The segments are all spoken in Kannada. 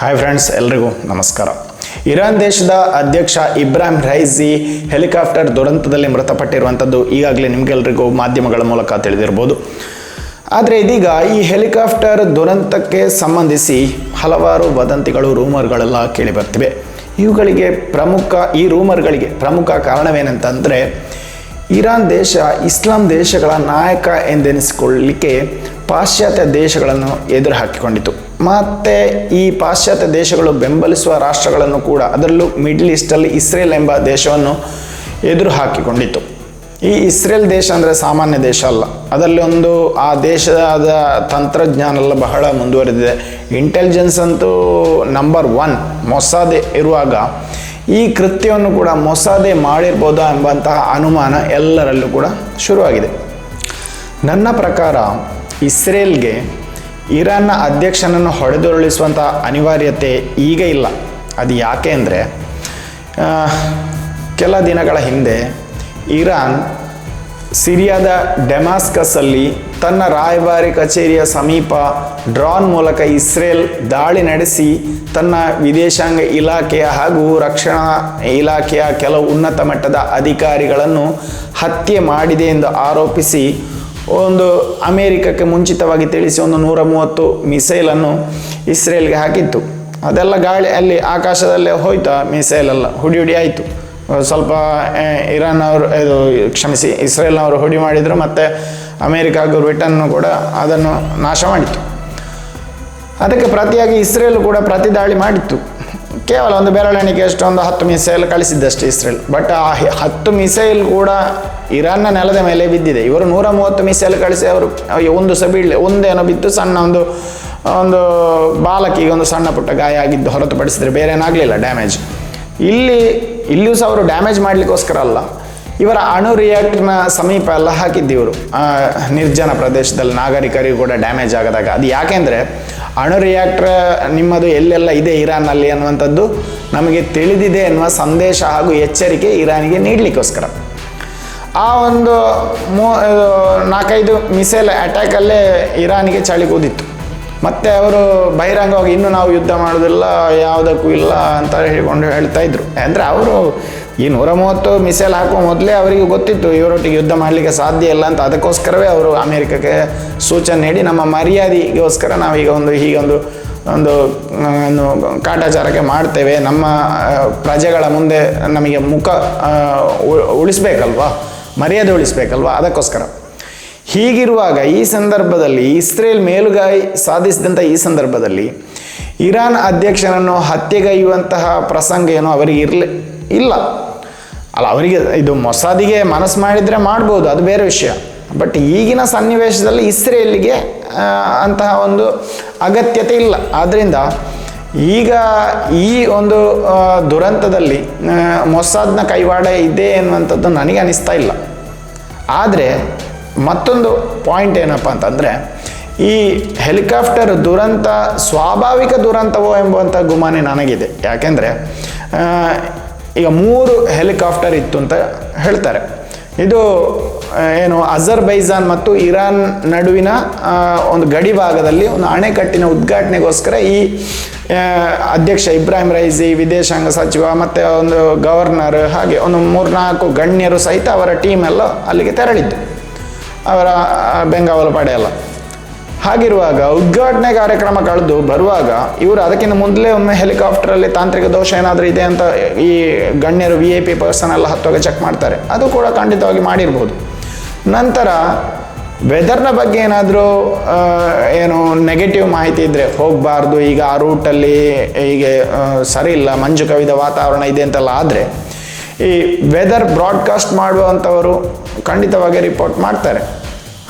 ಹಾಯ್ ಫ್ರೆಂಡ್ಸ್ ಎಲ್ರಿಗೂ ನಮಸ್ಕಾರ. ಇರಾನ್ ದೇಶದ ಅಧ್ಯಕ್ಷ ಇಬ್ರಾಹಿಂ ರೈಸಿ ಹೆಲಿಕಾಪ್ಟರ್ ದುರಂತದಲ್ಲಿ ಮೃತಪಟ್ಟಿರುವಂಥದ್ದು ಈಗಾಗಲೇ ನಿಮಗೆಲ್ರಿಗೂ ಮಾಧ್ಯಮಗಳ ಮೂಲಕ ತಿಳಿದಿರ್ಬೋದು. ಆದರೆ ಇದೀಗ ಈ ಹೆಲಿಕಾಪ್ಟರ್ ದುರಂತಕ್ಕೆ ಸಂಬಂಧಿಸಿ ಹಲವಾರು ವದಂತಿಗಳು, ರೂಮರ್ಗಳೆಲ್ಲ ಕೇಳಿಬರ್ತಿವೆ. ಇವುಗಳಿಗೆ ಪ್ರಮುಖ, ಈ ರೂಮರ್ಗಳಿಗೆ ಪ್ರಮುಖ ಕಾರಣವೇನಂತಂದರೆ, ಇರಾನ್ ದೇಶ ಇಸ್ಲಾಂ ದೇಶಗಳ ನಾಯಕ ಎಂದೆನಿಸಿಕೊಳ್ಳಲಿಕ್ಕೆ ಪಾಶ್ಚಾತ್ಯ ದೇಶಗಳನ್ನು ಎದುರು ಹಾಕಿಕೊಂಡಿತು ಮತ್ತು ಈ ಪಾಶ್ಚಾತ್ಯ ದೇಶಗಳು ಬೆಂಬಲಿಸುವ ರಾಷ್ಟ್ರಗಳನ್ನು ಕೂಡ ಅದರಲ್ಲೂ ಮಿಡ್ಲ್ ಈಸ್ಟಲ್ಲಿ ಇಸ್ರೇಲ್ ಎಂಬ ದೇಶವನ್ನು ಎದುರು ಹಾಕಿಕೊಂಡಿತು ಈ ಇಸ್ರೇಲ್ ದೇಶ ಅಂದರೆ ಸಾಮಾನ್ಯ ದೇಶ ಅಲ್ಲ. ಅದರಲ್ಲಿ ಒಂದು ಆ ದೇಶದ ತಂತ್ರಜ್ಞಾನ ಎಲ್ಲ ಬಹಳ ಮುಂದುವರೆದಿದೆ. ಇಂಟೆಲಿಜೆನ್ಸ್ ಅಂತೂ ನಂಬರ್ ಒನ್ ಮೊಸಾದೆ ಇರುವಾಗ. ಈ ಕೃತ್ಯವನ್ನು ಕೂಡ ಮೊಸಾದೆ ಮಾಡಿರ್ಬೋದಾ ಎಂಬಂತಹ ಅನುಮಾನ ಎಲ್ಲರಲ್ಲೂ ಕೂಡ ಶುರುವಾಗಿದೆ. ನನ್ನ ಪ್ರಕಾರ ಇಸ್ರೇಲ್ಗೆ ಇರಾನ್ನ ಅಧ್ಯಕ್ಷನನ್ನು ಹೊಡೆದುರುಳಿಸುವಂಥ ಅನಿವಾರ್ಯತೆ ಈಗ ಇಲ್ಲ. ಅದು ಯಾಕೆ ಅಂದರೆ ಕೆಲ ದಿನಗಳ ಹಿಂದೆ ಇರಾನ್ ಸಿರಿಯಾದ ಡೆಮಾಸ್ಕಸ್ಸಲ್ಲಿ ತನ್ನ ರಾಯಭಾರಿ ಕಚೇರಿಯ ಸಮೀಪ ಡ್ರಾನ್ ಮೂಲಕ ಇಸ್ರೇಲ್ ದಾಳಿ ನಡೆಸಿ ತನ್ನ ವಿದೇಶಾಂಗ ಇಲಾಖೆಯ ಹಾಗೂ ರಕ್ಷಣಾ ಇಲಾಖೆಯ ಕೆಲವು ಉನ್ನತ ಮಟ್ಟದ ಅಧಿಕಾರಿಗಳನ್ನು ಹತ್ಯೆ ಮಾಡಿದೆ ಎಂದು ಆರೋಪಿಸಿ ಒಂದು ಅಮೇರಿಕಕ್ಕೆ ಮುಂಚಿತವಾಗಿ ತಿಳಿಸಿ ಒಂದು ನೂರ ಮೂವತ್ತು ಮಿಸೈಲನ್ನು ಇಸ್ರೇಲ್ಗೆ ಹಾಕಿತ್ತು. ಅದೆಲ್ಲ ಗಾಳಿ ಅಲ್ಲಿ ಆಕಾಶದಲ್ಲೇ ಹೋಯ್ತಾ ಮಿಸೈಲೆಲ್ಲ ಹುಡಿ ಹುಡಿ ಆಯಿತು. ಸ್ವಲ್ಪ ಆ, ಇರಾನ್ ಅವರು ಇದು ಕ್ಷಮಿಸಿ ಇಸ್ರೇಲ್ನವರು ಹುಡಿ ಮಾಡಿದರು ಮತ್ತು ಅಮೇರಿಕ ಹಾಗೂ ಬ್ರಿಟನ್ನು ಕೂಡ ಅದನ್ನು ನಾಶ ಮಾಡಿತು ಅದಕ್ಕೆ ಪ್ರತಿಯಾಗಿ ಇಸ್ರೇಲ್ ಕೂಡ ಪ್ರತಿದಾಳಿ ಮಾಡಿತ್ತು. ಕೇವಲ ಒಂದು ಬೆರಳೆಣಿಕೆ ಒಂದು ಹತ್ತು ಮಿಸೈಲ್ ಕಳಿಸಿದ್ದಷ್ಟೇ ಇಸ್ರೇಲ್. ಬಟ್ ಆ ಹತ್ತು ಮಿಸೈಲ್ ಕೂಡ ಇರಾನ್ನ ನೆಲದ ಮೇಲೆ ಬಿದ್ದಿದೆ. ಇವರು ನೂರ ಮೂವತ್ತು ಮಿಸೈಲ್ ಕಳಿಸಿ ಅವರು ಒಂದು ಸಹ ಬೀಳಲಿ ಒಂದೇನೋ ಬಿದ್ದು ಸಣ್ಣ ಒಂದು ಒಂದು ಬಾಲಕಿಗೆ ಒಂದು ಸಣ್ಣ ಪುಟ್ಟ ಗಾಯ ಆಗಿದ್ದು ಹೊರತುಪಡಿಸಿದ್ರೆ ಬೇರೆ ಏನಾಗಲಿಲ್ಲ ಡ್ಯಾಮೇಜ್ ಇಲ್ಲಿ, ಇಲ್ಲಿಯೂ ಸಹ ಅವರು ಡ್ಯಾಮೇಜ್ ಮಾಡಲಿಕ್ಕೋಸ್ಕರ ಅಲ್ಲ. ಇವರ ಅಣು ರಿಯಾಕ್ಟರ್ನ ಸಮೀಪ ಎಲ್ಲ ಹಾಕಿದ್ದಿವರು ನಿರ್ಜನ ಪ್ರದೇಶದಲ್ಲಿ ನಾಗರಿಕರಿಗೂ ಕೂಡ ಡ್ಯಾಮೇಜ್ ಆಗದಾಗ. ಅದು ಯಾಕೆಂದರೆ ಅಣು ರಿಯಾಕ್ಟರ್ ನಿಮ್ಮದು ಎಲ್ಲೆಲ್ಲ ಇದೆ ಇರಾನ್ನಲ್ಲಿ ಅನ್ನುವಂಥದ್ದು ನಮಗೆ ತಿಳಿದಿದೆ ಎನ್ನುವ ಸಂದೇಶ ಹಾಗೂ ಎಚ್ಚರಿಕೆ ಇರಾನಿಗೆ ನೀಡಲಿಕ್ಕೋಸ್ಕರ. ಆ ಒಂದು ಮೂ ನಾಲ್ಕೈದು ಮಿಸೈಲ್ ಅಟ್ಯಾಕಲ್ಲೇ ಇರಾನಿಗೆ ಚಳಿ ಕೂದಿತ್ತು. ಮತ್ತು ಅವರು ಬಹಿರಂಗವಾಗಿ ಇನ್ನೂ ನಾವು ಯುದ್ಧ ಮಾಡೋದಿಲ್ಲ, ಯಾವುದಕ್ಕೂ ಇಲ್ಲ ಅಂತ ಹೇಳಿಕೊಂಡು ಹೇಳ್ತಾ ಇದ್ರು. ಅಂದರೆ ಅವರು ಈ ನೂರ ಮೂವತ್ತು ಮಿಸೈಲ್ ಹಾಕುವ ಮೊದಲೇ ಅವರಿಗೆ ಗೊತ್ತಿತ್ತು, ಇವರೊಟ್ಟಿಗೆ ಯುದ್ಧ ಮಾಡಲಿಕ್ಕೆ ಸಾಧ್ಯ ಇಲ್ಲ ಅಂತ. ಅದಕ್ಕೋಸ್ಕರವೇ ಅವರು ಅಮೇರಿಕಕ್ಕೆ ಸೂಚನೆ ನೀಡಿ, ನಮ್ಮ ಮರ್ಯಾದೆಗೋಸ್ಕರ ನಾವೀಗ ಒಂದು ಹೀಗೊಂದು ಒಂದು ಕಾಟಾಚಾರಕ್ಕೆ ಮಾಡ್ತೇವೆ. ನಮ್ಮ ಪ್ರಜೆಗಳ ಮುಂದೆ ನಮಗೆ ಮುಖ ಉಳಿಸ್ಬೇಕಲ್ವಾ? ಮರ್ಯಾದೆ ಉಳಿಸ್ಬೇಕಲ್ವಾ? ಅದಕ್ಕೋಸ್ಕರ. ಹೀಗಿರುವಾಗ ಈ ಸಂದರ್ಭದಲ್ಲಿ, ಇಸ್ರೇಲ್ ಮೇಲುಗೈ ಸಾಧಿಸಿದಂಥ ಈ ಸಂದರ್ಭದಲ್ಲಿ, ಇರಾನ್ ಅಧ್ಯಕ್ಷನನ್ನು ಹತ್ಯೆಗೈಯುವಂತಹ ಪ್ರಸಂಗ ಏನೋ ಅವರಿಗೆ ಇರಲಿ, ಇಲ್ಲ. ಅಲ್ಲ, ಅವರಿಗೆ ಇದು ಮೊಸಾದಿಗೆ ಮನಸ್ಸು ಮಾಡಿದರೆ ಮಾಡ್ಬೋದು, ಅದು ಬೇರೆ ವಿಷಯ. ಬಟ್ ಈಗಿನ ಸನ್ನಿವೇಶದಲ್ಲಿ ಇಸ್ರೇಲ್ಗೆ ಅಂತಹ ಒಂದು ಅಗತ್ಯತೆ ಇಲ್ಲ. ಆದ್ದರಿಂದ ಈಗ ಈ ಒಂದು ದುರಂತದಲ್ಲಿ ಮೊಸಾದ್ನ ಕೈವಾಡ ಇದೆ ಎನ್ನುವಂಥದ್ದು ನನಗೆ ಅನಿಸ್ತಾ ಇಲ್ಲ. ಆದರೆ ಮತ್ತೊಂದು ಪಾಯಿಂಟ್ ಏನಪ್ಪ ಅಂತಂದರೆ, ಈ ಹೆಲಿಕಾಪ್ಟರ್ ದುರಂತ, ಸ್ವಾಭಾವಿಕ ದುರಂತವೋ ಎಂಬುವಂಥ ಗುಮಾನೆ ನನಗಿದೆ. ಯಾಕೆಂದರೆ ಈಗ ಮೂರು ಹೆಲಿಕಾಪ್ಟರ್ ಇತ್ತು ಅಂತ ಹೇಳ್ತಾರೆ. ಇದು ಏನು, ಅಜರ್ಬೈಜಾನ್ ಮತ್ತು ಇರಾನ್ ನಡುವಿನ ಒಂದು ಗಡಿ ಭಾಗದಲ್ಲಿ ಒಂದು ಅಣೆಕಟ್ಟಿನ ಉದ್ಘಾಟನೆಗೋಸ್ಕರ ಈ ಅಧ್ಯಕ್ಷ ಇಬ್ರಾಹಿಂ ರೈಸಿ, ವಿದೇಶಾಂಗ ಸಚಿವ ಮತ್ತು ಒಂದು ಗವರ್ನರ್ ಹಾಗೆ ಒಂದು ಮೂರ್ನಾಲ್ಕು ಗಣ್ಯರು ಸಹಿತ ಅವರ ಟೀಮ್ ಎಲ್ಲ ಅಲ್ಲಿಗೆ ತೆರಳಿದ್ದು. ಅವರ ಬೆಂಗಾವಲು ಪಡೆ ಎಲ್ಲ. ಹಾಗಿರುವಾಗ ಉದ್ಘಾಟನೆ ಕಾರ್ಯಕ್ರಮ ಕಳೆದು ಬರುವಾಗ ಇವರು ಅದಕ್ಕಿಂತ ಮುಂದಲೇ ಒಮ್ಮೆ ಹೆಲಿಕಾಪ್ಟರಲ್ಲಿ ತಾಂತ್ರಿಕ ದೋಷ ಏನಾದರೂ ಇದೆ ಅಂತ ಈ ಗಣ್ಯರು ವಿ ಐ ಪಿ ಪರ್ಸನ್ ಎಲ್ಲ ಹತ್ತುವಾಗ ಚೆಕ್ ಮಾಡ್ತಾರೆ. ಅದು ಕೂಡ ಖಂಡಿತವಾಗಿ ಮಾಡಿರ್ಬೋದು. ನಂತರ ವೆದರ್ನ ಬಗ್ಗೆ ಏನಾದರೂ ಏನು ನೆಗೆಟಿವ್ ಮಾಹಿತಿ ಇದ್ದರೆ ಹೋಗಬಾರ್ದು, ಈಗ ಆ ರೂಟಲ್ಲಿ ಹೀಗೆ ಸರಿ ಇಲ್ಲ, ಮಂಜು ಕವಿದ ವಾತಾವರಣ ಇದೆ ಅಂತೆಲ್ಲ ಆದರೆ ಈ ವೆದರ್ ಬ್ರಾಡ್ಕಾಸ್ಟ್ ಮಾಡುವಂಥವರು ಖಂಡಿತವಾಗಿ ರಿಪೋರ್ಟ್ ಮಾಡ್ತಾರೆ.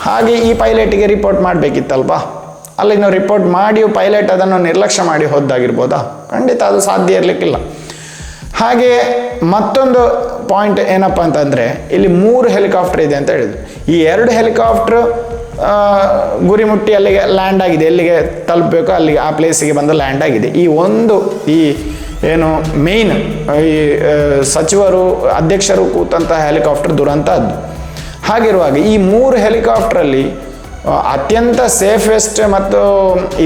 ಹಾಗೆ ಈ ಪೈಲಟಿಗೆ ರಿಪೋರ್ಟ್ ಮಾಡಬೇಕಿತ್ತಲ್ವಾ? ಅಲ್ಲಿ ನಾವು ರಿಪೋರ್ಟ್ ಮಾಡಿಯೂ ಪೈಲಟ್ ಅದನ್ನು ನಿರ್ಲಕ್ಷ್ಯ ಮಾಡಿ ಹೋದ್ದಾಗಿರ್ಬೋದಾ? ಖಂಡಿತ ಅದು ಸಾಧ್ಯ ಇರಲಿಕ್ಕಿಲ್ಲ. ಹಾಗೆ ಮತ್ತೊಂದು ಪಾಯಿಂಟ್ ಏನಪ್ಪ ಅಂತಂದರೆ, ಇಲ್ಲಿ ಮೂರು ಹೆಲಿಕಾಪ್ಟರ್ ಇದೆ ಅಂತ ಹೇಳಿದ್ರು. ಈ ಎರಡು ಹೆಲಿಕಾಪ್ಟರ್ ಗುರಿ ಮುಟ್ಟಿ ಅಲ್ಲಿಗೆ ಲ್ಯಾಂಡ್ ಆಗಿದೆ. ಎಲ್ಲಿಗೆ ತಲುಪಬೇಕು ಅಲ್ಲಿಗೆ ಆ ಪ್ಲೇಸಿಗೆ ಬಂದು ಲ್ಯಾಂಡ್ ಆಗಿದೆ. ಈ ಒಂದು, ಈ ಏನು ಮೇನ್ ಈ ಸಚಿವರು, ಅಧ್ಯಕ್ಷರು ಕೂತಂತಹ ಹೆಲಿಕಾಪ್ಟರ್ ದುರಂತ ಅದು. ಹಾಗಿರುವಾಗ ಈ ಮೂರು ಹೆಲಿಕಾಪ್ಟ್ರಲ್ಲಿ ಅತ್ಯಂತ ಸೇಫೆಸ್ಟ್ ಮತ್ತು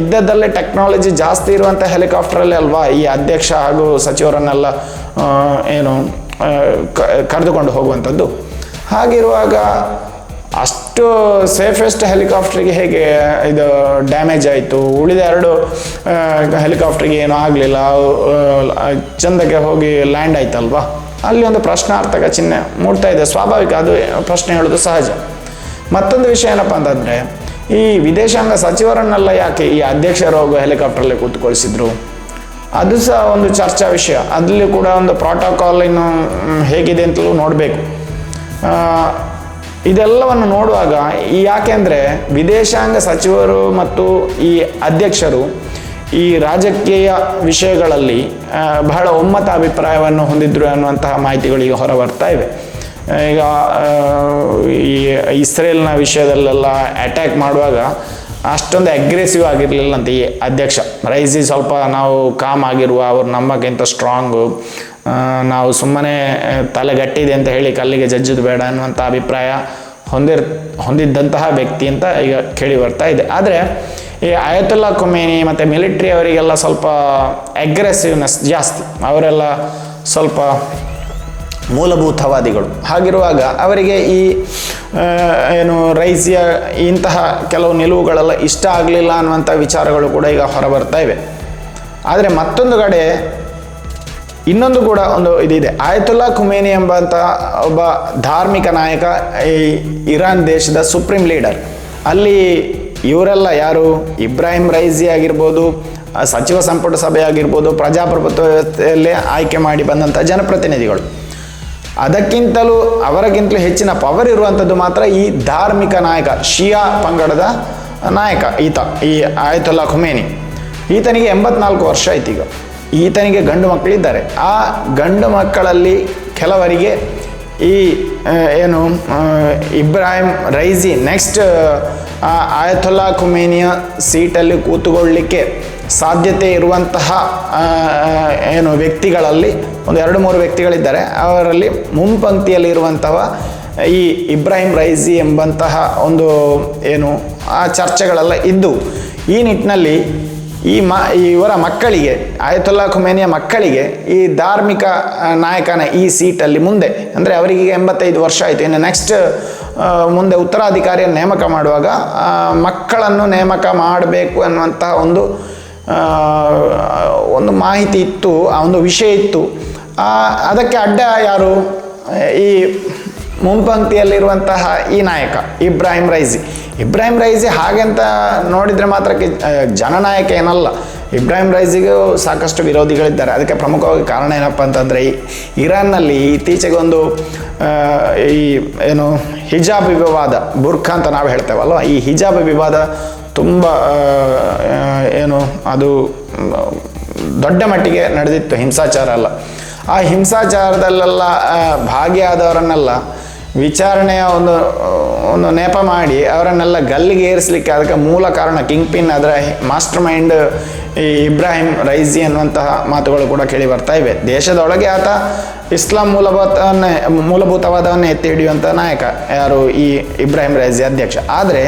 ಇದ್ದದ್ದಲ್ಲೇ ಟೆಕ್ನಾಲಜಿ ಜಾಸ್ತಿ ಇರುವಂಥ ಹೆಲಿಕಾಪ್ಟ್ರಲ್ಲಿ ಅಲ್ವಾ ಈ ಅಧ್ಯಕ್ಷ ಹಾಗೂ ಸಚಿವರನ್ನೆಲ್ಲ ಏನು ಕರೆದುಕೊಂಡು ಹೋಗುವಂಥದ್ದು. ಹಾಗಿರುವಾಗ ಅಷ್ಟು ಸೇಫೆಸ್ಟ್ ಹೆಲಿಕಾಪ್ಟ್ರಿಗೆ ಹೇಗೆ ಇದು ಡ್ಯಾಮೇಜ್ ಆಯಿತು? ಉಳಿದ ಎರಡು ಹೆಲಿಕಾಪ್ಟ್ರಿಗೆ ಏನೂ ಆಗಲಿಲ್ಲ? ಚಂದಕ್ಕೆ ಹೋಗಿ ಲ್ಯಾಂಡ್ ಆಯ್ತಲ್ವಾ? ಅಲ್ಲಿ ಒಂದು ಪ್ರಶ್ನಾರ್ಥಕ ಚಿಹ್ನೆ ಮೂಡ್ತಾ ಇದೆ. ಸ್ವಾಭಾವಿಕ ಅದು ಪ್ರಶ್ನೆ ಹೇಳೋದು ಸಹಜ. ಮತ್ತೊಂದು ವಿಷಯ ಏನಪ್ಪ ಅಂತಂದರೆ, ಈ ವಿದೇಶಾಂಗ ಸಚಿವರನ್ನೆಲ್ಲ ಯಾಕೆ ಈ ಅಧ್ಯಕ್ಷರು ಹೋಗೋ ಹೆಲಿಕಾಪ್ಟರಲ್ಲಿ ಕೂತ್ಕೊಳಿಸಿದ್ರು? ಅದು ಸಹ ಒಂದು ಚರ್ಚಾ ವಿಷಯ. ಅದರಲ್ಲಿ ಕೂಡ ಒಂದು ಪ್ರೋಟೋಕಾಲ್ ಇನ್ನು ಹೇಗಿದೆ ಅಂತಲೂ ನೋಡಬೇಕು. ಇದೆಲ್ಲವನ್ನು ನೋಡುವಾಗ ಈ ಯಾಕೆಂದರೆ ವಿದೇಶಾಂಗ ಸಚಿವರು ಮತ್ತು ಈ ಅಧ್ಯಕ್ಷರು ಈ ರಾಜಕೀಯ ವಿಷಯಗಳಲ್ಲಿ ಬಹಳ ಒಮ್ಮತ ಅಭಿಪ್ರಾಯವನ್ನು ಹೊಂದಿದ್ರು ಅನ್ನುವಂತಹ ಮಾಹಿತಿಗಳು ಈಗ ಹೊರ ಬರ್ತಾ ಇವೆ ಈಗ ಈ ಇಸ್ರೇಲ್ನ ವಿಷಯದಲ್ಲೆಲ್ಲ ಅಟ್ಯಾಕ್ ಮಾಡುವಾಗ ಅಷ್ಟೊಂದು ಅಗ್ರೆಸಿವ್ ಆಗಿರಲಿಲ್ಲ ಅಂತ ಈ ಅಧ್ಯಕ್ಷ. ರೈಸಿ ಸ್ವಲ್ಪ ನಾವು ಕಾಮ್ ಆಗಿರುವ, ಅವ್ರು ನಮ್ಮಕ್ಕಿಂತ ಸ್ಟ್ರಾಂಗು ನಾವು ಸುಮ್ಮನೆ ತಲೆಗಟ್ಟಿದೆ ಅಂತ ಹೇಳಿ ಕಲ್ಲಿಗೆ ಜಜ್ಜದು ಬೇಡ ಅನ್ನುವಂಥ ಅಭಿಪ್ರಾಯ ಹೊಂದಿರ್, ಹೊಂದಿದ್ದಂತಹ ವ್ಯಕ್ತಿ ಅಂತ ಈಗ ಕೇಳಿ ಬರ್ತಾ ಇದೆ. ಆದರೆ ಈ ಆಯತುಲ್ಲಾ ಕುಮೇನಿ ಮತ್ತು ಮಿಲಿಟ್ರಿ ಅವರಿಗೆಲ್ಲ ಸ್ವಲ್ಪ ಅಗ್ರೆಸಿವ್ನೆಸ್ ಜಾಸ್ತಿ. ಅವರೆಲ್ಲ ಸ್ವಲ್ಪ ಮೂಲಭೂತವಾದಿಗಳು. ಹಾಗಿರುವಾಗ ಅವರಿಗೆ ಈ ಏನು ರೈಸಿಯ ಇಂತಹ ಕೆಲವು ನಿಲುವುಗಳೆಲ್ಲ ಇಷ್ಟ ಆಗಲಿಲ್ಲ ಅನ್ನುವಂಥ ವಿಚಾರಗಳು ಕೂಡ ಈಗ ಹೊರಬರ್ತಾ ಇವೆ. ಆದರೆ ಮತ್ತೊಂದು ಕಡೆ ಇನ್ನೊಂದು ಕೂಡ ಒಂದು ಇದಿದೆ. ಆಯತುಲ್ಲಾ ಖುಮೇನಿ ಎಂಬಂಥ ಒಬ್ಬ ಧಾರ್ಮಿಕ ನಾಯಕ ಈ ಇರಾನ್ ದೇಶದ ಸುಪ್ರೀಂ ಲೀಡರ್. ಅಲ್ಲಿ ಇವರೆಲ್ಲ ಯಾರು? ಇಬ್ರಾಹಿಂ ರೈಜಿ ಆಗಿರ್ಬೋದು, ಸಚಿವ ಸಂಪುಟ ಸಭೆ ಆಗಿರ್ಬೋದು ಪ್ರಜಾಪ್ರಭುತ್ವ ವ್ಯವಸ್ಥೆಯಲ್ಲಿ ಆಯ್ಕೆ ಮಾಡಿ ಬಂದಂಥ ಜನಪ್ರತಿನಿಧಿಗಳು. ಅದಕ್ಕಿಂತಲೂ ಅವರಿಗಿಂತಲೂ ಹೆಚ್ಚಿನ ಪವರ್ ಇರುವಂಥದ್ದು ಮಾತ್ರ ಈ ಧಾರ್ಮಿಕ ನಾಯಕ, ಶಿಯಾ ಪಂಗಡದ ನಾಯಕ, ಈತ, ಈ ಆಯತುಲ್ಲಾ ಖುಮೇನಿ. ಈತನಿಗೆ ಎಂಬತ್ನಾಲ್ಕು ವರ್ಷ ಆಯ್ತು ಈಗ. ಈತನಿಗೆ ಗಂಡು ಮಕ್ಕಳಿದ್ದಾರೆ. ಆ ಗಂಡು ಮಕ್ಕಳಲ್ಲಿ ಕೆಲವರಿಗೆ ಈ ಏನು ಇಬ್ರಾಹಿಂ ರೈಸಿ ನೆಕ್ಸ್ಟ್ ಆಯತುಲ್ಲಾ ಖುಮೇನಿಯ ಸೀಟಲ್ಲಿ ಕೂತುಕೊಳ್ಳಲಿಕ್ಕೆ ಸಾಧ್ಯತೆ ಇರುವಂತಹ ಏನು ವ್ಯಕ್ತಿಗಳಲ್ಲಿ ಒಂದು ಎರಡು ಮೂರು ವ್ಯಕ್ತಿಗಳಿದ್ದಾರೆ. ಅವರಲ್ಲಿ ಮುಂಪಂಕ್ತಿಯಲ್ಲಿ ಇರುವಂತಹ ಈ ಇಬ್ರಾಹಿಂ ರೈಸಿ ಎಂಬಂತಹ ಒಂದು, ಏನು, ಆ ಚರ್ಚೆಗಳೆಲ್ಲ ಇದ್ದು, ಈ ನಿಟ್ಟಿನಲ್ಲಿ ಈ ಮ ಇವರ ಮಕ್ಕಳಿಗೆ ಆಯತುಲ್ಲಾ ಖುಮೇನಿಯ ಮಕ್ಕಳಿಗೆ ಈ ಧಾರ್ಮಿಕ ನಾಯಕನ ಈ ಸೀಟಲ್ಲಿ ಮುಂದೆ, ಅಂದರೆ ಅವರಿಗೆ ಎಂಬತ್ತೈದು ವರ್ಷ ಆಯಿತು. ಇನ್ನು ನೆಕ್ಸ್ಟ್ ಮುಂದೆ ಉತ್ತರಾಧಿಕಾರಿಯನ್ನು ನೇಮಕ ಮಾಡುವಾಗ ಮಕ್ಕಳನ್ನು ನೇಮಕ ಮಾಡಬೇಕು ಅನ್ನುವಂತಹ ಒಂದು ಒಂದು ಮಾಹಿತಿ ಇತ್ತು, ಆ ಒಂದು ವಿಷಯ ಇತ್ತು. ಅದಕ್ಕೆ ಅಡ್ಡ ಯಾರು? ಈ ಮುಂಪಂಕ್ತಿಯಲ್ಲಿರುವಂತಹ ಈ ನಾಯಕ, ಇಬ್ರಾಹಿಂ ರೈಸಿ. ಇಬ್ರಾಹಿಂ ರೈಸಿ ಹಾಗೆಂತ ನೋಡಿದರೆ ಮಾತ್ರ ಜನನಾಯಕ ಏನಲ್ಲ. ಇಬ್ರಾಹಿಂ ರೈಸಿಗೂ ಸಾಕಷ್ಟು ವಿರೋಧಿಗಳಿದ್ದಾರೆ. ಅದಕ್ಕೆ ಪ್ರಮುಖವಾಗಿ ಕಾರಣ ಏನಪ್ಪ ಅಂತಂದರೆ, ಈ ಇರಾನ್ನಲ್ಲಿ ಇತ್ತೀಚೆಗೆ ಒಂದು ಈ ಏನು ಹಿಜಾಬ್ ವಿವಾದ, ಬುರ್ಖಾ ಅಂತ ನಾವು ಹೇಳ್ತೇವಲ್ವ? ಈ ಹಿಜಾಬ್ ವಿವಾದ ತುಂಬ ಏನು ಅದು ದೊಡ್ಡ ಮಟ್ಟಿಗೆ ನಡೆದಿತ್ತು. ಹಿಂಸಾಚಾರ ಅಲ್ಲ ಆ ಹಿಂಸಾಚಾರದಲ್ಲೆಲ್ಲ ಭಾಗಿಯಾದವರನ್ನೆಲ್ಲ ವಿಚಾರಣೆಯ ಒಂದು ಒಂದು ನೆಪ ಮಾಡಿ ಅವರನ್ನೆಲ್ಲ ಗಲ್ಲಿಗೆ ಏರಿಸಲಿಕ್ಕೆ ಅದಕ್ಕೆ ಮೂಲ ಕಾರಣ ಕಿಂಗ್ ಪಿನ್ ಅದರ ಮಾಸ್ಟರ್ ಮೈಂಡ್ ಈ ಇಬ್ರಾಹಿಂ ರೈಸಿ ಅನ್ನುವಂತಹ ಮಾತುಗಳು ಕೂಡ ಕೇಳಿ ಬರ್ತಾ ಇವೆ. ದೇಶದೊಳಗೆ ಆತ ಇಸ್ಲಾಂ ಮೂಲಭೂತವನ್ನೇ, ಮೂಲಭೂತವಾದವನ್ನೇ ಎತ್ತಿ ಹಿಡಿಯುವಂಥ ನಾಯಕ, ಯಾರು ಈ ಇಬ್ರಾಹಿಂ ರೈಸಿ ಅಧ್ಯಕ್ಷ. ಆದರೆ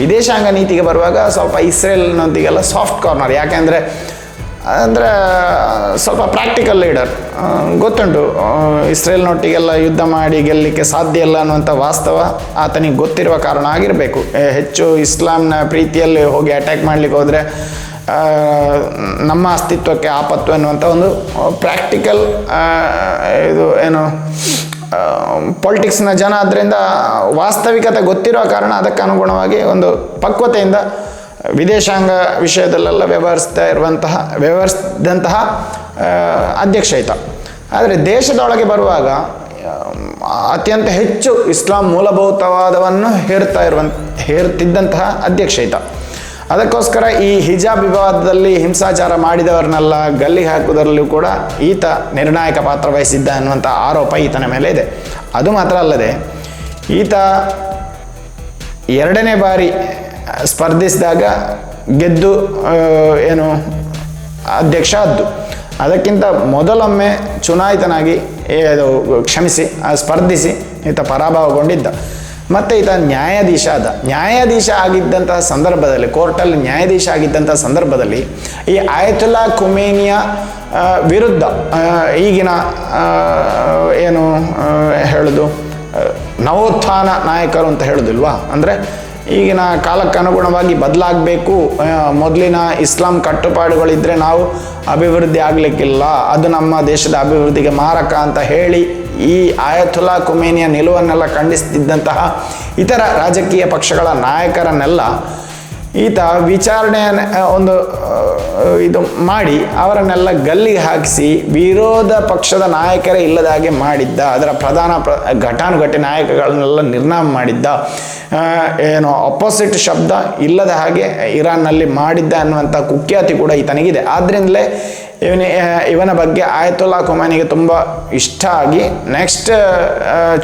ವಿದೇಶಾಂಗ ನೀತಿಗೆ ಬರುವಾಗ ಸ್ವಲ್ಪ ಇಸ್ರೇಲ್ನೊಂದಿಗೆಲ್ಲ ಸಾಫ್ಟ್ ಕಾರ್ನರ್ ಯಾಕೆಂದರೆ ಅಂದರೆ, ಸ್ವಲ್ಪ ಪ್ರಾಕ್ಟಿಕಲ್ ಲೀಡರ್ ಗೊತ್ತುಂಟು. ಇಸ್ರೇಲ್ನೊಟ್ಟಿಗೆಲ್ಲ ಯುದ್ಧ ಮಾಡಿ ಗೆಲ್ಲಲಿಕ್ಕೆ ಸಾಧ್ಯ ಇಲ್ಲ ಅನ್ನುವಂಥ ವಾಸ್ತವ ಆತನಿಗೆ ಗೊತ್ತಿರುವ ಕಾರಣ ಆಗಿರಬೇಕು. ಹೆಚ್ಚು ಇಸ್ಲಾಂನ ಪ್ರೀತಿಯಲ್ಲಿ ಹೋಗಿ ಅಟ್ಯಾಕ್ ಮಾಡಲಿಕ್ಕೆ ಹೋದರೆ ನಮ್ಮ ಅಸ್ತಿತ್ವಕ್ಕೆ ಆಪತ್ತು ಅನ್ನುವಂಥ ಒಂದು ಪ್ರಾಕ್ಟಿಕಲ್ ಇದು ಏನು ಪೊಲಿಟಿಕ್ಸ್ನ ಜನ ಅದರಿಂದ ವಾಸ್ತವಿಕತೆ ಗೊತ್ತಿರೋ ಕಾರಣ ಅದಕ್ಕೆ ಅನುಗುಣವಾಗಿ ಒಂದು ಪಕ್ವತೆಯಿಂದ ವಿದೇಶಾಂಗ ವಿಷಯದಲ್ಲೆಲ್ಲ ವ್ಯವಹರಿಸ್ತಾ ಇರುವಂತಹ, ವ್ಯವಹರಿಸಿದಂತಹ ಅಧ್ಯಕ್ಷ ಈತ ಆದರೆ ದೇಶದೊಳಗೆ ಬರುವಾಗ, ಅತ್ಯಂತ ಹೆಚ್ಚು ಇಸ್ಲಾಂ ಮೂಲಭೂತವಾದವನ್ನು ಹೇರ್ತಾ ಇರುವಂತ ಹೇರ್ತಿದ್ದಂತಹ ಅಧ್ಯಕ್ಷ ಈತ ಅದಕ್ಕೋಸ್ಕರ ಈ ಹಿಜಾಬ್ ವಿವಾದದಲ್ಲಿ ಹಿಂಸಾಚಾರ ಮಾಡಿದವರನ್ನೆಲ್ಲ ಗಲ್ಲಿ ಹಾಕುವುದರಲ್ಲೂ ಕೂಡ ಈತ ನಿರ್ಣಾಯಕ ಪಾತ್ರ ವಹಿಸಿದ್ದ ಅನ್ನುವಂಥ ಆರೋಪ ಈತನ ಮೇಲೆ ಇದೆ. ಅದು ಮಾತ್ರ ಅಲ್ಲದೆ, ಈತ ಎರಡನೇ ಬಾರಿ ಸ್ಪರ್ಧಿಸಿದಾಗ ಗೆದ್ದು ಏನು, ಅಧ್ಯಕ್ಷ ಆದ್ದು. ಅದಕ್ಕಿಂತ ಮೊದಲೊಮ್ಮೆ ಚುನಾಯಿತನಾಗಿ ಅದು ಕ್ಷಮಿಸಿ ಸ್ಪರ್ಧಿಸಿ ಈತ ಪರಾಭವಗೊಂಡಿದ್ದ. ಮತ್ತು ಈತ ನ್ಯಾಯಾಧೀಶ ಆದ. ನ್ಯಾಯಾಧೀಶ ಆಗಿದ್ದಂತಹ ಸಂದರ್ಭದಲ್ಲಿ, ಕೋರ್ಟಲ್ಲಿ ನ್ಯಾಯಾಧೀಶ ಆಗಿದ್ದಂಥ ಸಂದರ್ಭದಲ್ಲಿ ಈ ಆಯತುಲ್ಲಾ ಕುಮೇನಿಯ ವಿರುದ್ಧ ಈಗಿನ ಏನು ಹೇಳೋದು ನವೋತ್ಥಾನ ನಾಯಕರು ಅಂತ ಹೇಳೋದಿಲ್ವಾ? ಅಂದರೆ ಈಗಿನ ಕಾಲಕ್ಕೆ ಅನುಗುಣವಾಗಿ ಬದಲಾಗಬೇಕು ಮೊದಲಿನ ಇಸ್ಲಾಂ ಕಟ್ಟುಪಾಡುಗಳಿದ್ದರೆ ನಾವು ಅಭಿವೃದ್ಧಿ ಆಗಲಿಕ್ಕಿಲ್ಲ. ಅದು ನಮ್ಮ ದೇಶದ ಅಭಿವೃದ್ಧಿಗೆ ಮಾರಕ ಅಂತ ಹೇಳಿ ಈ ಆಯತುಲ್ಲಾ ಕುಮೇನಿಯ ನಿಲುವನ್ನೆಲ್ಲ ಖಂಡಿಸ್ತಿದ್ದಂತಹ ಇತರ ರಾಜಕೀಯ ಪಕ್ಷಗಳ ನಾಯಕರನ್ನೆಲ್ಲ ಈತ ವಿಚಾರಣೆ ಒಂದು ಇದು ಮಾಡಿ ಅವರನ್ನೆಲ್ಲ ಗಲ್ಲಿಗೆ ಹಾಕಿಸಿ ವಿರೋಧ ಪಕ್ಷದ ನಾಯಕರೇ ಇಲ್ಲದ ಹಾಗೆ ಮಾಡಿದ್ದ, ಅದರ ಪ್ರಧಾನ ಪ್ರ, ಘಟಾನುಘಟಿ ನಾಯಕಗಳನ್ನೆಲ್ಲ ನಿರ್ನಾಮ ಮಾಡಿದ್ದ ಏನು ಅಪೋಸಿಟ್ ಶಬ್ದ ಇಲ್ಲದ ಹಾಗೆ ಇರಾನ್ನಲ್ಲಿ ಮಾಡಿದ್ದ ಅನ್ನುವಂಥ ಕುಖ್ಯಾತಿ ಕೂಡ ಈತನಿಗಿದೆ. ಆದ್ದರಿಂದಲೇ ಇವನ ಇವನ ಬಗ್ಗೆ ಆಯತುಲ್ಲಾ ಕುಮಾನಿಗೆ ತುಂಬ ಇಷ್ಟ ಆಗಿ ನೆಕ್ಸ್ಟ್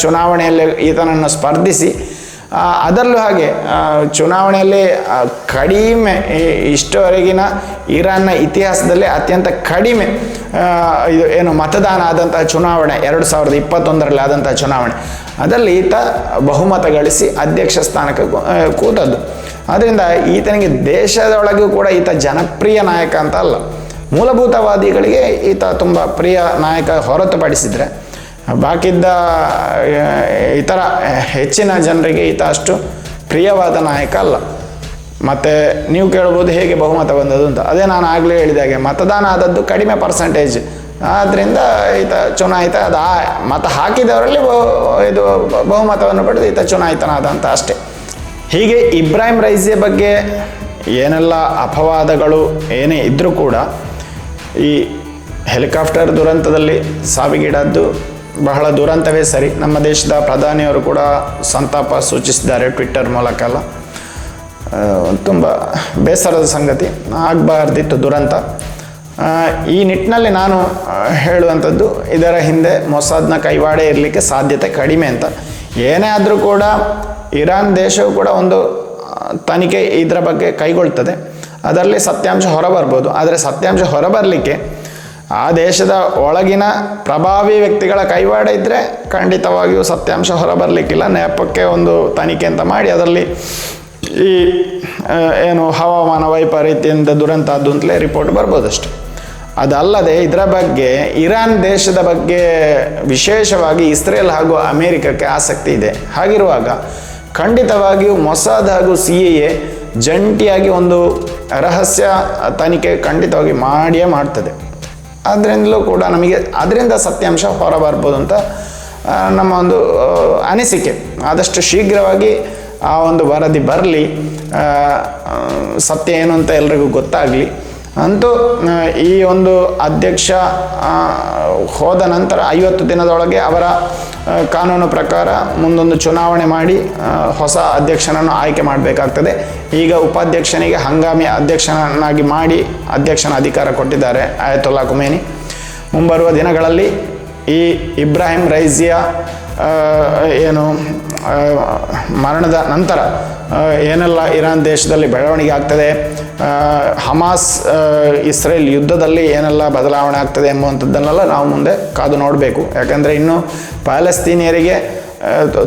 ಚುನಾವಣೆಯಲ್ಲಿ ಈತನನ್ನು ಸ್ಪರ್ಧಿಸಿ ಅದರಲ್ಲೂ ಹಾಗೆ ಚುನಾವಣೆಯಲ್ಲಿ ಕಡಿಮೆ ಇಷ್ಟವರೆಗಿನ ಇರಾನ್ನ ಇತಿಹಾಸದಲ್ಲಿ ಅತ್ಯಂತ ಕಡಿಮೆ ಇದು ಏನು ಮತದಾನ ಆದಂತಹ ಚುನಾವಣೆ, ಎರಡು ಸಾವಿರದ ಇಪ್ಪತ್ತೊಂದರಲ್ಲಿ ಆದಂತಹ ಚುನಾವಣೆ. ಅದರಲ್ಲಿ ಈತ ಬಹುಮತ ಗಳಿಸಿ ಅಧ್ಯಕ್ಷ ಸ್ಥಾನಕ್ಕೆ ಕೂತದ್ದು. ಆದ್ದರಿಂದ ಈತನಿಗೆ ದೇಶದೊಳಗೂ ಕೂಡ ಈತ ಜನಪ್ರಿಯ ನಾಯಕ ಅಂತ ಅಲ್ಲ. ಮೂಲಭೂತವಾದಿಗಳಿಗೆ ಈತ ತುಂಬ ಪ್ರಿಯ ನಾಯಕ ಹೊರತುಪಡಿಸಿದರೆ ಬಾಕಿದ್ದ ಇತರ ಹೆಚ್ಚಿನ ಜನರಿಗೆ ಈತ ಅಷ್ಟು ಪ್ರಿಯವಾದ ನಾಯಕ ಅಲ್ಲ. ಮತ್ತು ನೀವು ಕೇಳ್ಬೋದು ಹೇಗೆ ಬಹುಮತ ಬಂದದ್ದು ಅಂತ. ಅದೇ ನಾನು ಆಗಲೇ ಹೇಳಿದಾಗೆ ಮತದಾನ ಆದದ್ದು ಕಡಿಮೆ ಪರ್ಸೆಂಟೇಜ್ ಆದ್ದರಿಂದ ಈತ ಚುನಾಯಿತ, ಅದು ಆ ಮತ ಹಾಕಿದವರಲ್ಲಿ ಬಹು, ಇದು ಬಹುಮತವನ್ನು ಪಡೆದು ಈತ ಚುನಾಯಿತನಾದ ಅಂತ ಅಷ್ಟೇ. ಹೀಗೆ ಇಬ್ರಾಹಿಂ ರೈಸಿಯ ಬಗ್ಗೆ ಏನೆಲ್ಲ ಅಪವಾದಗಳು ಏನೇ ಇದ್ದರೂ ಕೂಡ ಈ ಹೆಲಿಕಾಪ್ಟರ್ ದುರಂತದಲ್ಲಿ ಸಾವಿಗೀಡಾದ್ದು ಬಹಳ ದುರಂತವೇ ಸರಿ. ನಮ್ಮ ದೇಶದ ಪ್ರಧಾನಿಯವರು ಕೂಡ ಸಂತಾಪ ಸೂಚಿಸಿದ್ದಾರೆ ಟ್ವಿಟ್ಟರ್ ಮೂಲಕ ಎಲ್ಲ. ತುಂಬ ಬೇಸರದ ಸಂಗತಿ. ಆಗಬಾರ್ದಿತ್ತು ದುರಂತ. ಈ ನಿಟ್ಟಿನಲ್ಲಿ ನಾನು ಹೇಳುವಂಥದ್ದು, ಇದರ ಹಿಂದೆ ಮೊಸಾದ್ನ ಕೈವಾಡ ಇರಲಿಕ್ಕೆ ಸಾಧ್ಯತೆ ಕಡಿಮೆ ಅಂತ. ಏನೇ ಆದರೂ ಕೂಡ ಇರಾನ್ ದೇಶವು ಕೂಡ ಒಂದು ತನಿಖೆ ಇದರ ಬಗ್ಗೆ ಕೈಗೊಳ್ತದೆ. ಅದರಲ್ಲಿ ಸತ್ಯಾಂಶ ಹೊರಬರ್ಬೋದು. ಆದರೆ ಸತ್ಯಾಂಶ ಹೊರಬರಲಿಕ್ಕೆ ಆ ದೇಶದ ಒಳಗಿನ ಪ್ರಭಾವಿ ವ್ಯಕ್ತಿಗಳ ಕೈವಾಡ ಇದ್ದರೆ ಖಂಡಿತವಾಗಿಯೂ ಸತ್ಯಾಂಶ ಹೊರಬರಲಿಕ್ಕಿಲ್ಲ ನೆಪಕ್ಕೆ ಒಂದು ತನಿಖೆ ಅಂತ ಮಾಡಿ ಅದರಲ್ಲಿ ಈ ಏನು ಹವಾಮಾನ ವೈಪರೀತ್ಯದಿಂದ ದುರಂತ ಅದು ಅಂತಲೇ ರಿಪೋರ್ಟ್ ಬರ್ಬೋದಷ್ಟೆ. ಅದಲ್ಲದೆ ಇದರ ಬಗ್ಗೆ ಇರಾನ್ ದೇಶದ ಬಗ್ಗೆ ವಿಶೇಷವಾಗಿ ಇಸ್ರೇಲ್ ಹಾಗೂ ಅಮೇರಿಕಕ್ಕೆ ಆಸಕ್ತಿ ಇದೆ. ಹಾಗಿರುವಾಗ ಖಂಡಿತವಾಗಿಯೂ ಮೊಸಾದ್ ಹಾಗೂ ಸಿ ಎ ಜಂಟಿಯಾಗಿ ಒಂದು ರಹಸ್ಯ ತನಿಖೆ ಖಂಡಿತವಾಗಿ ಮಾಡಿಯೇ ಮಾಡ್ತದೆ. ಅದರಿಂದಲೂ ಕೂಡ ನಮಗೆ ಅದರಿಂದ ಸತ್ಯಾಂಶ ಹೊರಬರ್ಬೋದು ಅಂತ ನಮ್ಮ ಒಂದು ಅನಿಸಿಕೆ. ಆದಷ್ಟು ಶೀಘ್ರವಾಗಿ ಆ ಒಂದು ವರದಿ ಬರಲಿ. ಸತ್ಯ ಏನು ಅಂತ ಎಲ್ರಿಗೂ ಗೊತ್ತಾಗಲಿ. ಅಂತೂ ಈ ಒಂದು ಅಧ್ಯಕ್ಷ ಹೋದ ನಂತರ ಐವತ್ತು ದಿನದೊಳಗೆ ಅವರ ಕಾನೂನು ಪ್ರಕಾರ ಮುಂದೊಂದು ಚುನಾವಣೆ ಮಾಡಿ ಹೊಸ ಅಧ್ಯಕ್ಷನನ್ನು ಆಯ್ಕೆ ಮಾಡಬೇಕಾಗ್ತದೆ. ಈಗ ಉಪಾಧ್ಯಕ್ಷನಿಗೆ ಹಂಗಾಮಿ ಅಧ್ಯಕ್ಷನನ್ನಾಗಿ ಮಾಡಿ ಅಧ್ಯಕ್ಷನ ಅಧಿಕಾರ ಕೊಟ್ಟಿದ್ದಾರೆ ಆಯತುಲ್ಲಾ ಕುಮೇನಿ ಮುಂಬರುವ ದಿನಗಳಲ್ಲಿ ಈ ಇಬ್ರಾಹಿಂ ರೈಸಿಯ ಆ, ಏನು ಮರಣದ ನಂತರ ಏನೆಲ್ಲ ಇರಾನ್ ದೇಶದಲ್ಲಿ ಬೆಳವಣಿಗೆ ಆಗ್ತದೆ ಹಮಾಸ್ ಇಸ್ರೇಲ್ ಯುದ್ಧದಲ್ಲಿ ಏನೆಲ್ಲ ಬದಲಾವಣೆ ಆಗ್ತದೆ ಎಂಬುವಂಥದ್ದನ್ನೆಲ್ಲ ನಾವು ಮುಂದೆ ಕಾದು ನೋಡಬೇಕು. ಯಾಕಂದರೆ ಇನ್ನು ಪ್ಯಾಲೆಸ್ತೀನಿಯರಿಗೆ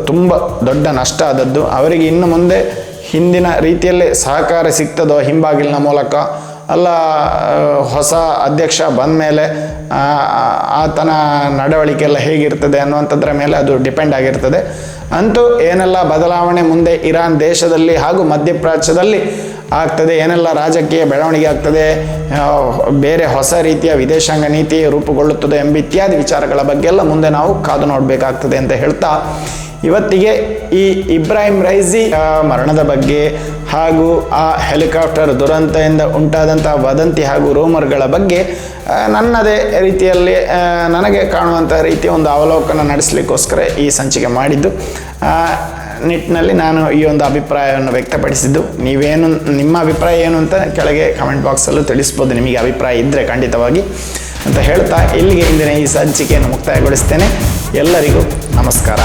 ತುಂಬ ದೊಡ್ಡ ನಷ್ಟ ಆದದ್ದು. ಅವರಿಗೆ ಇನ್ನು ಮುಂದೆ ಹಿಂದಿನ ರೀತಿಯಲ್ಲಿ ಸಹಕಾರ ಸಿಗ್ತದೋ, ಹಿಂಬಾಗಿಲಿನ ಮೂಲಕ, ಅಲ್ಲ ಹೊಸ ಅಧ್ಯಕ್ಷ ಬಂದ ಮೇಲೆ ಆತನ ನಡವಳಿಕೆ ಎಲ್ಲ ಹೇಗಿರ್ತದೆ ಅನ್ನುವಂಥದ್ರ ಮೇಲೆ ಅದು ಡಿಪೆಂಡ್ ಆಗಿರ್ತದೆ. ಅಂತೂ ಏನೆಲ್ಲ ಬದಲಾವಣೆ ಮುಂದೆ ಇರಾನ್ ದೇಶದಲ್ಲಿ ಹಾಗೂ ಮಧ್ಯಪ್ರಾಚ್ಯದಲ್ಲಿ ಆಗ್ತದೆ, ಏನೆಲ್ಲ ರಾಜಕೀಯ ಬೆಳವಣಿಗೆ ಆಗ್ತದೆ ಬೇರೆ ಹೊಸ ರೀತಿಯ ವಿದೇಶಾಂಗ ನೀತಿ ರೂಪುಗೊಳ್ಳುತ್ತದೆ ಎಂಬ ಇತ್ಯಾದಿ ವಿಚಾರಗಳ ಬಗ್ಗೆ ಎಲ್ಲ ಮುಂದೆ ನಾವು ಕಾದು ನೋಡಬೇಕಾಗ್ತದೆ ಅಂತ ಹೇಳ್ತಾ ಇವತ್ತಿಗೆ ಈ ಇಬ್ರಾಹಿಂ ರೈಸಿ ಮರಣದ ಬಗ್ಗೆ ಹಾಗೂ ಆ ಹೆಲಿಕಾಪ್ಟರ್ ದುರಂತದಿಂದ ಉಂಟಾದಂಥ ವದಂತಿ ಹಾಗೂ ರೂಮರ್ಗಳ ಬಗ್ಗೆ ನನ್ನದೇ ರೀತಿಯಲ್ಲಿ ನನಗೆ ಕಾಣುವಂಥ ರೀತಿಯ ಒಂದು ಅವಲೋಕನ ನಡೆಸಲಿಕ್ಕೋಸ್ಕರ ಈ ಸಂಚಿಕೆ ಮಾಡಿದ್ದು. ನಿಟ್ಟಿನಲ್ಲಿ ನಾನು ಈ ಒಂದು ಅಭಿಪ್ರಾಯವನ್ನು ವ್ಯಕ್ತಪಡಿಸಿದ್ದು. ನೀವೇನು, ನಿಮ್ಮ ಅಭಿಪ್ರಾಯ ಏನು ಅಂತ ಕೆಳಗೆ ಕಮೆಂಟ್ ಬಾಕ್ಸಲ್ಲೂ ತಿಳಿಸ್ಬೋದು. ನಿಮಗೆ ಅಭಿಪ್ರಾಯ ಇದ್ದರೆ ಖಂಡಿತವಾಗಿ ಅಂತ ಹೇಳ್ತಾ ಇಲ್ಲಿಗೆ ಇಂದಿನ ಈ ಸಂಚಿಕೆಯನ್ನು ಮುಕ್ತಾಯಗೊಳಿಸ್ತೇನೆ. ಎಲ್ಲರಿಗೂ ನಮಸ್ಕಾರ.